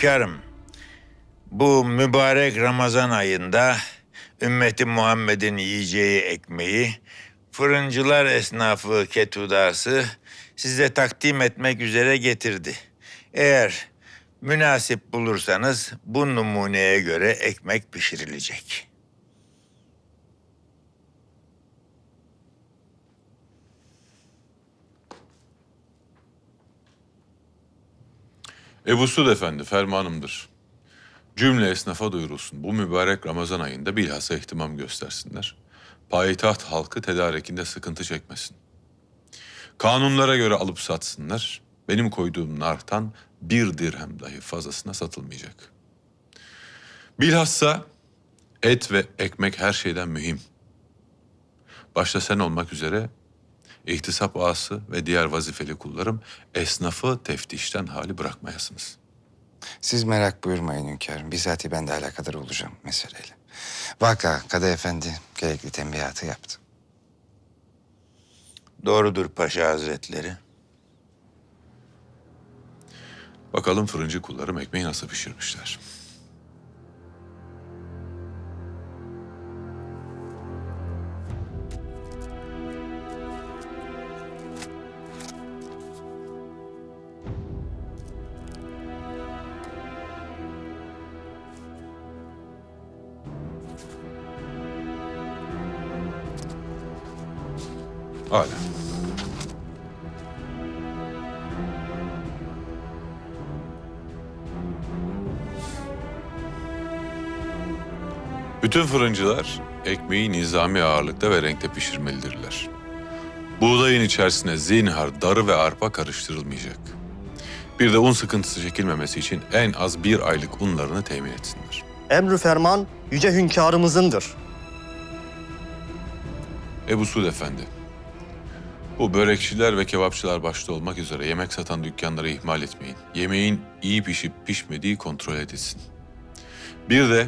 Hünkârım, bu mübarek Ramazan ayında ümmeti Muhammed'in yiyeceği ekmeği fırıncılar esnafı ketudası size takdim etmek üzere getirdi. Eğer münasip bulursanız bu numuneye göre ekmek pişirilecek. Ebu Suud Efendi fermanımdır. Cümle esnafa duyurulsun. Bu mübarek Ramazan ayında bilhassa ihtimam göstersinler. Payitaht halkı tedarikinde sıkıntı çekmesin. Kanunlara göre alıp satsınlar. Benim koyduğum nartan bir dirhem dahi fazlasına satılmayacak. Bilhassa et ve ekmek her şeyden mühim. Başta sen olmak üzere İhtisap ağası ve diğer vazifeli kullarım esnafı teftişten hali bırakmayasınız. Siz merak buyurmayın hünkârım. Bizzati ben de alakadar olacağım meseleyle. Vaka Kadı Efendi gerekli tembihatı yaptı. Doğrudur Paşa Hazretleri. Bakalım fırıncı kullarım ekmeği nasıl pişirmişler. Hala. Bütün fırıncılar ekmeği nizami ağırlıkta ve renkte pişirmelidirler. Buğdayın içerisine zinhar, darı ve arpa karıştırılmayacak. Bir de un sıkıntısı çekilmemesi için en az bir aylık unlarını temin etsinler. Emrü ferman yüce hünkârımızındır. Ebu Suud Efendi, bu börekçiler ve kebapçılar başta olmak üzere yemek satan dükkanları ihmal etmeyin. Yemeğin iyi pişip pişmediği kontrol edilsin. Bir de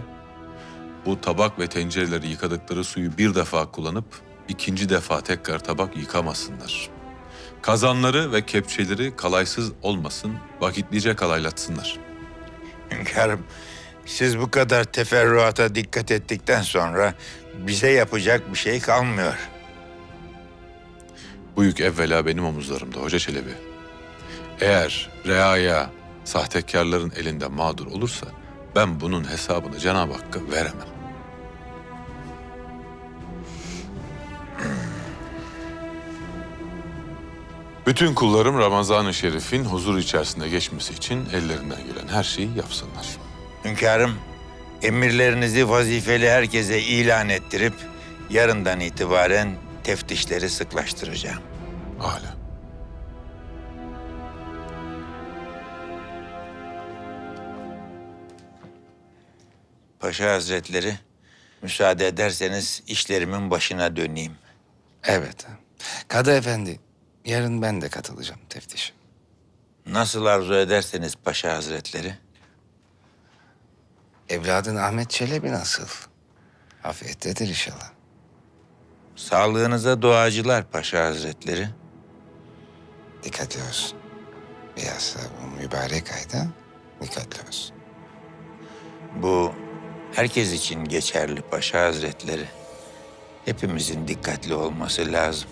bu tabak ve tencereleri yıkadıkları suyu bir defa kullanıp ikinci defa tekrar tabak yıkamasınlar. Kazanları ve kepçeleri kalaysız olmasın, vakitlice kalaylatsınlar. Hünkârım, siz bu kadar teferruata dikkat ettikten sonra bize yapacak bir şey kalmıyor. Bu yük evvela benim omuzlarımda Hoca Çelebi. Eğer reaya, sahtekarların elinde mağdur olursa ben bunun hesabını Cenab-ı Hakk'a veremem. Bütün kullarım Ramazan-ı Şerif'in huzur içerisinde geçmesi için ellerinden gelen her şeyi yapsınlar. Hünkârım, emirlerinizi vazifeli herkese ilan ettirip yarından itibaren teftişleri sıklaştıracağım. Âlâ. Paşa Hazretleri, müsaade ederseniz işlerimin başına döneyim. Evet. Kadı Efendi yarın ben de katılacağım teftişe. Nasıl arzu ederseniz Paşa Hazretleri. Evladın Ahmet Çelebi nasıl? Afiyettedir inşallah. Sağlığınıza duacılar Paşa Hazretleri. Dikkatli olsun. Bilhassa bu mübarek ayda dikkatli olsun. Bu herkes için geçerli Paşa Hazretleri. Hepimizin dikkatli olması lazım.